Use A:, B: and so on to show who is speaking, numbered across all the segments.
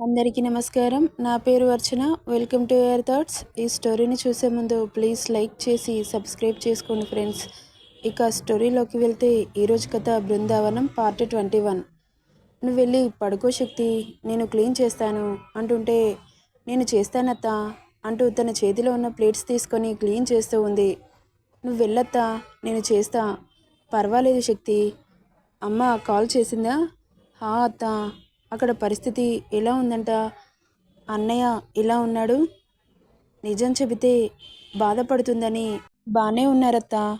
A: అందరికీ నమస్కారం. నా పేరు Archana. Welcome to Air Thoughts ఈ స్టోరీని చూసే ముందు ప్లీజ్ లైక్ చేసి సబ్స్క్రైబ్ చేసుకోండి ఫ్రెండ్స్ ఇక స్టోరీలోకి వెళ్తే ఈరోజు కథ బృందావనం పార్ట్ ట్వంటీ వన్ నువ్వు వెళ్ళి పడుకో శక్తి నేను క్లీన్ చేస్తాను అంటుంటే నేను చేస్తానత్తా అంటూ తన చేతిలో ఉన్న ప్లేట్స్ తీసుకొని క్లీన్ చేస్తూ ఉంది. నువ్వు వెళ్ళత్తా నేను చేస్తా. పర్వాలేదు శక్తి. అమ్మ కాల్ చేసిందా? హా అత్త. అక్కడ పరిస్థితి ఎలా ఉందంట? అన్నయ్య ఎలా ఉన్నాడు. నిజం చెబితే బాధపడుతుందని బాగానే ఉన్నారత్తా.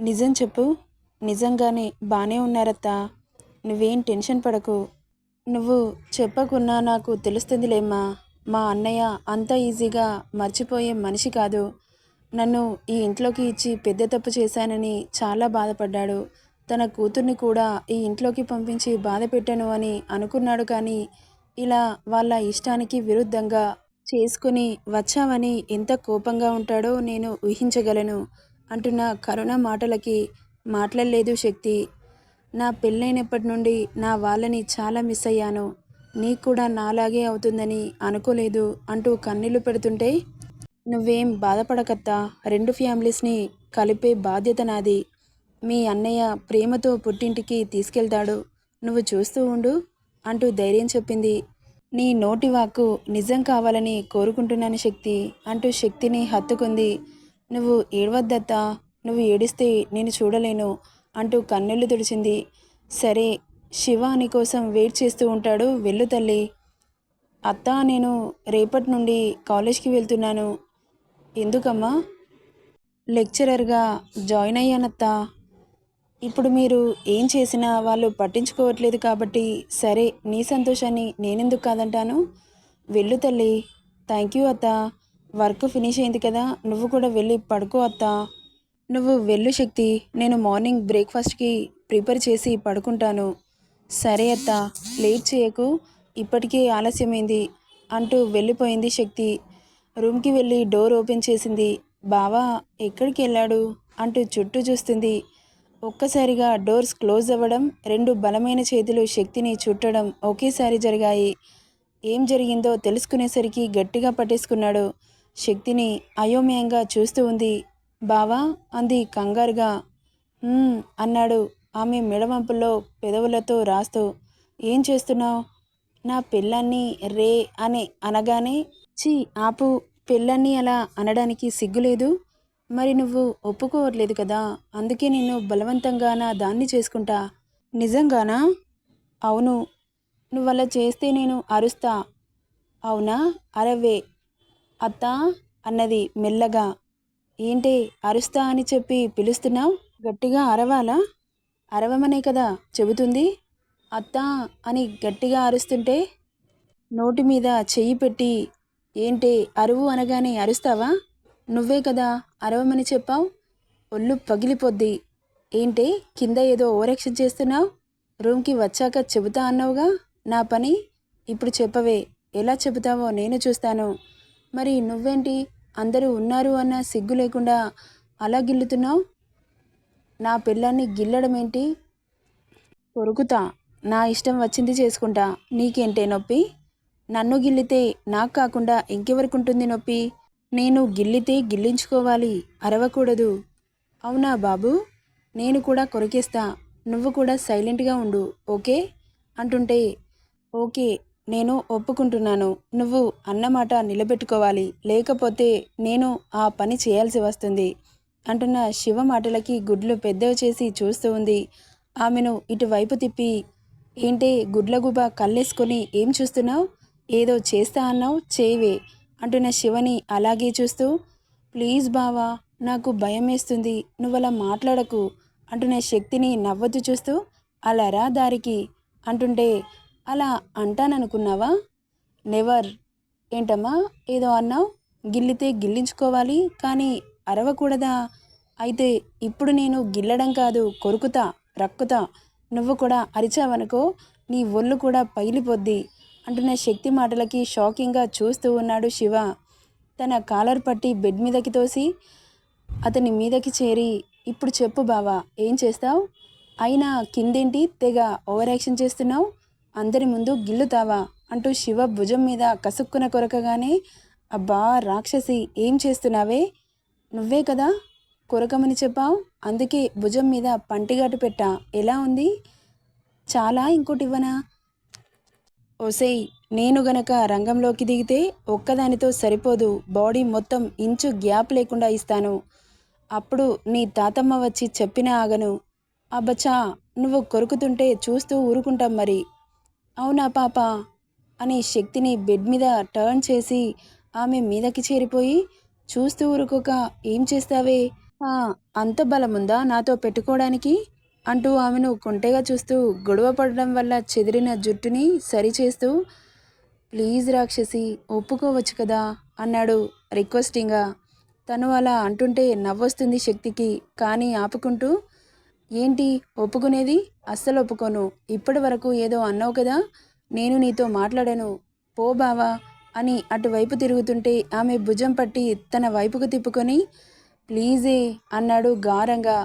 A: నిజం చెప్పు. నిజంగానే బాగానే ఉన్నారత్తా. నువ్వేం టెన్షన్ పడకు. నువ్వు చెప్పకున్నా నాకు తెలుస్తుందిలేమ్మా. మా అన్నయ్య అంత ఈజీగా మర్చిపోయే మనిషి కాదు. నన్ను ఈ ఇంట్లోకి ఇచ్చి పెద్ద తప్పు చేశానని చాలా బాధపడ్డాడు. తన కూతుర్ని కూడా ఈ ఇంట్లోకి పంపించి బాధ పెట్టాను అని అనుకున్నాడు కానీ ఇలా వాళ్ళ ఇష్టానికి విరుద్ధంగా చేసుకుని వచ్చావని ఎంత కోపంగా ఉంటాడో నేను ఊహించగలను అంటున్న కరుణ మాటలకి మాట్లాడలేదు శక్తి. నా పెళ్ళైనప్పటి నుండి నా వాళ్ళని చాలా మిస్ అయ్యాను. నీకు కూడా నాలాగే అవుతుందని అనుకోలేదు అంటూ కన్నీళ్ళు పెడుతుంటే నువ్వేం బాధపడకత్తా. రెండు ఫ్యామిలీస్ని కలిపే బాధ్యత నాది. మీ అన్నయ్య ప్రేమతో పుట్టింటికి తీసుకెళ్తాడు. నువ్వు చూస్తూ ఉండు అంటూ ధైర్యం చెప్పింది. నీ నోటి వాక్కు నిజం కావాలని కోరుకుంటున్నాను శక్తి అంటూ శక్తిని హత్తుకుంది. నువ్వు ఏడవద్దత్తా నువ్వు ఏడిస్తే నేను చూడలేను అంటూ కన్నెళ్ళు తుడిచింది. సరే శివ నీ కోసం వెయిట్ చేస్తూ ఉంటాడు వెళ్ళు తల్లి. అత్త నేను రేపటి నుండి కాలేజ్కి వెళ్తున్నాను. ఎందుకమ్మా? లెక్చరర్గా జాయిన్ అయ్యానత్తా. ఇప్పుడు మీరు ఏం చేసినా వాళ్ళు పట్టించుకోవట్లేదు కాబట్టి సరే నీ సంతోషాన్ని నేనెందుకు కాదంటాను? వెళ్ళు తల్లి. థ్యాంక్ యూ అత్త. వర్క్ ఫినిష్ అయింది కదా నువ్వు కూడా వెళ్ళి పడుకో అత్త. నువ్వు వెళ్ళు శక్తి. నేను మార్నింగ్ బ్రేక్ఫాస్ట్కి ప్రిపేర్ చేసి పడుకుంటాను. సరే అత్త లేట్ చేయకు. ఇప్పటికే ఆలస్యమైంది అంటూ వెళ్ళిపోయింది శక్తి. రూమ్కి వెళ్ళి డోర్ ఓపెన్ చేసింది. బావా ఎక్కడికి వెళ్ళాడు? అంటూ చుట్టూ చూస్తుంది. ఒక్కసారిగా డోర్స్ క్లోజ్ అవ్వడం రెండు బలమైన చేతులు శక్తిని చుట్టడం ఒకేసారి జరిగాయి. ఏం జరిగిందో తెలుసుకునేసరికి గట్టిగా పట్టేసుకున్నాడు. శక్తిని అయోమయంగా చూస్తూ ఉంది. బావా అంది కంగారుగా. అన్నాడు ఆమె మెడవంపుల్లో పెదవులతో రాస్తూ. ఏం చేస్తున్నావు? నా పిల్లాన్ని రే అని అనగానే చీ ఆపు. పిల్లాన్ని అలా అనడానికి సిగ్గులేదు. మరి నువ్వు ఒప్పుకోవట్లేదు కదా? అందుకే నిన్ను బలవంతంగా నా దాన్ని చేసుకుంటా? నిజంగానా? అవును. నువ్వు అలా చేస్తే నేను అరుస్తా. అవునా? అరవే. అత్త అన్నది మెల్లగా. ఏంటి అరుస్తా అని చెప్పి పిలుస్తున్నావు? గట్టిగా అరవాలా? అరవమనే కదా చెబుతుంది? అత్త అని గట్టిగా అరుస్తుంటే నోటి మీద చెయ్యి పెట్టి ఏంటి అరువు అనగానే అరుస్తావా? నువ్వే కదా అరవమని చెప్పావు? ఒళ్ళు పగిలిపోద్ది. ఏంటి కింద ఏదో ఓవరాక్షన్ చేస్తున్నావు? రూమ్కి వచ్చాక చెబుతా అన్నావుగా? నా పని? ఇప్పుడు చెప్పవే. ఎలా చెబుతావో నేను చూస్తాను. మరి నువ్వేంటి? అందరూ ఉన్నారు అన్న సిగ్గు లేకుండా అలా గిల్లుతున్నావు? నా పిల్లాన్ని గిల్లడం ఏంటి కొరుకుతా. నా ఇష్టం వచ్చింది చేసుకుంటా. నీకేంటే నొప్పి? నన్ను గిల్లితే నాకు కాకుండా ఇంకెవరికి ఉంటుంది నొప్పి? నేను గిల్లితే గిల్లించుకోవాలి అరవకూడదు. అవునా బాబు? నేను కూడా కొరికేస్తా నువ్వు కూడా సైలెంట్గా ఉండు ఓకే? అంటుంటే ఓకే నేను ఒప్పుకుంటున్నాను నువ్వు అన్నమాట నిలబెట్టుకోవాలి లేకపోతే నేను ఆ పని చేయాల్సి వస్తుంది అంటున్న శివ మాటలకి గుడ్లు పెద్దవి చేసి చూస్తూ ఉంది. ఆమెను ఇటువైపు తిప్పి ఏంటే గుడ్లగుబ కళ్ళేసుకొని ఏం చూస్తున్నావు? ఏదో చేస్తా అన్నావు? చేయవే అంటున్న శివని అలాగే చూస్తూ ప్లీజ్ బావా నాకు భయం వేస్తుంది. నువ్వలా మాట్లాడకు అంటున్న శక్తిని నవ్వొద్దు చూస్తూ అలారా దారికి అంటుంటే అలా అంటాననుకున్నావా? నెవర్. ఏంటమ్మా? ఏదో అన్నావు? గిల్లితే గిల్లించుకోవాలి కానీ అరవకూడదా? అయితే ఇప్పుడు నేను గిల్లడం కాదు కొరుకుతా రక్కుతా. నువ్వు కూడా అరిచావనుకో నీ ఒళ్ళు కూడా పగిలిపోద్ది. అంటున్న శక్తి మాటలకి షాకింగ్గా చూస్తూ ఉన్నాడు శివ. తన కాలర్ పట్టి బెడ్ మీదకి తోసి అతని మీదకి చేరి ఇప్పుడు చెప్పు బావా ఏం చేస్తావు? అయినా కిందేంటి తెగ ఓవర్ యాక్షన్ చేస్తున్నావు? అందరి ముందు గిల్లుతావా? అంటూ శివ భుజం మీద కసుక్కున కొరకగానే అబ్బా రాక్షసి ఏం చేస్తున్నావే? నువ్వే కదా కొరకమని చెప్పావు? అందుకే భుజం మీద పంటిగాటు పెట్టా. ఎలా ఉంది? చాలా ఇంకోటి ఇవ్వనా? ఓసేయ్ నేను గనక రంగంలోకి దిగితే ఒక్కదానితో సరిపోదు. బాడీ మొత్తం ఇంచు గ్యాప్ లేకుండా ఇస్తాను. అప్పుడు నీ తాతమ్మ వచ్చి చెప్పినా ఆగను. అబ్బచ్చా నువ్వు కొరుకుతుంటే చూస్తూ ఊరుకుంటాం మరి. అవునా పాప? అని శక్తిని బెడ్ మీద టర్న్ చేసి ఆమె మీదకి చేరిపోయి చూస్తూ ఊరుకోక ఏం చేస్తావే? అంత బలముందా నాతో పెట్టుకోవడానికి? అంటూ ఆమెను కొంటెగా చూస్తూ గొడవ పడడం వల్ల చెదిరిన జుట్టుని సరిచేస్తూ ప్లీజ్ రాక్షసి ఒప్పుకోవచ్చు కదా అన్నాడు రిక్వెస్టింగ్గా. తను అలా అంటుంటే నవ్వొస్తుంది శక్తికి కానీ ఆపుకుంటూ ఏంటి ఒప్పుకునేది? అస్సలు ఒప్పుకోను. ఇప్పటి వరకు ఏదో అన్నావు కదా నేను నీతో మాట్లాడాను. పో బావా అని అటువైపు తిరుగుతుంటే ఆమె భుజం పట్టి తన వైపుకు తిప్పుకొని ప్లీజే అన్నాడు గారంగా.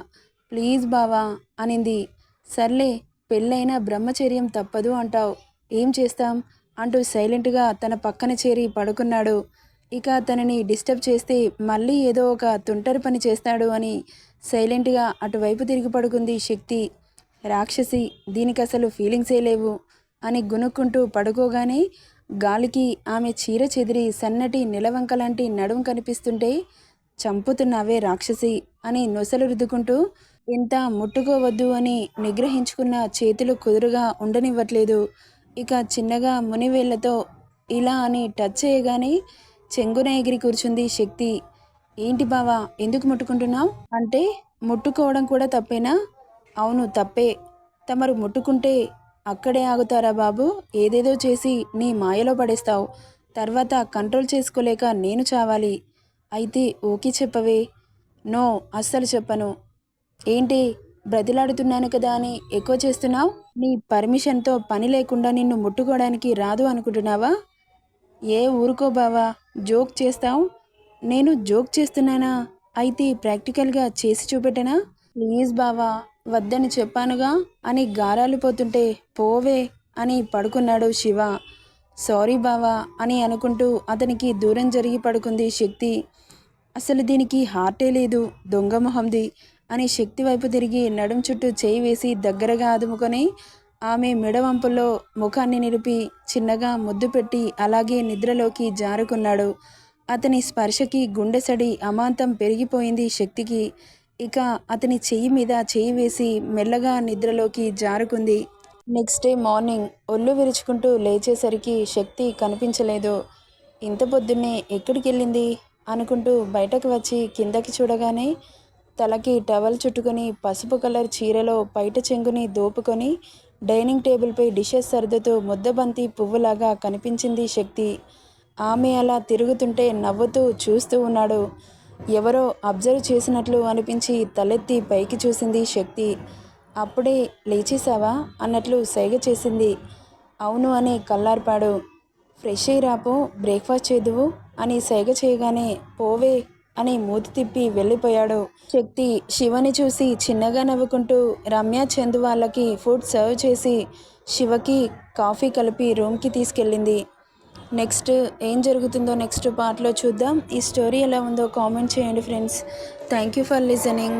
A: ప్లీజ్ బావా అనింది. సర్లే పెళ్ళైనా బ్రహ్మచర్యం తప్పదు అంటావు. ఏం చేస్తాం? అంటూ సైలెంట్గా తన పక్కన చేరి పడుకున్నాడు. ఇక తనని డిస్టర్బ్ చేస్తే మళ్ళీ ఏదో ఒక తుంటరి పని చేస్తాడు అని సైలెంట్గా అటువైపు తిరిగి పడుకుంది శక్తి. రాక్షసి దీనికి అసలు ఫీలింగ్సే లేవు అని గునుక్కుంటూ పడుకోగానే గాలికి ఆమె చీర చెదిరి సన్నటి నిలవంక లాంటి నడుం కనిపిస్తుంటే చంపుతున్నావే రాక్షసి అని నొసలు రుద్దుకుంటూ ఇంత ముట్టుకోవద్దు అని నిగ్రహించుకున్న చేతులు కుదురుగా ఉండనివ్వట్లేదు. ఇక చిన్నగా మునివేళ్ళతో ఇలా అని టచ్ చేయగానే చెంగున ఎగిరి కూర్చుంది శక్తి. ఏంటి బావా ఎందుకు ముట్టుకుంటున్నావు? అంటే ముట్టుకోవడం కూడా తప్పేనా? అవును తప్పే. తమరు ముట్టుకుంటే అక్కడే ఆగుతారా బాబు? ఏదేదో చేసి నీ మాయలో పడేస్తావు. తర్వాత కంట్రోల్ చేసుకోలేక నేను చావాలి. అయితే ఓకే చెప్పవే. నో అస్సలు చెప్పను. ఏంటి? బ్రతిలాడుతున్నాను కదా అని ఎక్కువ చేస్తున్నావు? నీ పర్మిషన్తో పని లేకుండా నిన్ను ముట్టుకోవడానికి రాదు అనుకుంటున్నావా? ఏ ఊరుకో బావా జోక్ చేస్తావు? నేను జోక్ చేస్తున్నానా? అయితే ప్రాక్టికల్గా చేసి చూపెట్టనా? ప్లీజ్ బావా వద్దని చెప్పానుగా అని గారాలు పోతుంటే పోవే అని పడుకున్నాడు శివ. సారీ బావా అని అనుకుంటూ అతనికి దూరం జరిగి పడుకుంది శక్తి. అసలు దీనికి హార్టే లేదు దొంగ మొహంది. అని శక్తి వైపు తిరిగి నడుం చుట్టూ చేయి వేసి దగ్గరగా అదుముకొని ఆమె మెడవంపులో ముఖాన్ని నిలిపి చిన్నగా ముద్దు పెట్టి అలాగే నిద్రలోకి జారుకున్నాడు. అతని స్పర్శకి గుండెసడి అమాంతం పెరిగిపోయింది శక్తికి. ఇక అతని చెయ్యి మీద చెయ్యి వేసి మెల్లగా నిద్రలోకి జారుకుంది. నెక్స్ట్ డే మార్నింగ్ ఒళ్ళు విరుచుకుంటూ లేచేసరికి శక్తి కనిపించలేదు. ఇంత పొద్దున్నే ఎక్కడికి వెళ్ళింది అనుకుంటూ బయటకు వచ్చి కిందకి చూడగానే తలకి టవల్ చుట్టుకొని పసుపు కలర్ చీరలో పైట చెంగుని దోపుకొని డైనింగ్ టేబుల్పై డిషెస్ సర్దుతూ ముద్దబంతి పువ్వులాగా కనిపించింది శక్తి. ఆమె అలా తిరుగుతుంటే నవ్వుతూ చూస్తూ ఉన్నాడు. ఎవరో అబ్జర్వ్ చేసినట్లు అనిపించి తలెత్తి పైకి చూసింది శక్తి. అప్పుడే లేచేశావా? అన్నట్లు సైగ చేసింది. అవును అని కల్లార్పాడు ఫ్రెష్ అయ్యి రాపో బ్రేక్ఫాస్ట్ చేదువు అని సైగ చేయగానే పోవే అని మూతి తిప్పి వెళ్ళిపోయాడు. శక్తి శివని చూసి చిన్నగా నవ్వుకుంటూ రమ్య చందు వాళ్ళకి ఫుడ్ సర్వ్ చేసి శివకి కాఫీ కలిపి రూమ్కి తీసుకెళ్ళింది. నెక్స్ట్ ఏం జరుగుతుందో నెక్స్ట్ పార్ట్లో చూద్దాం. ఈ స్టోరీ ఎలా ఉందో కామెంట్ చేయండి friends. Thank you for listening.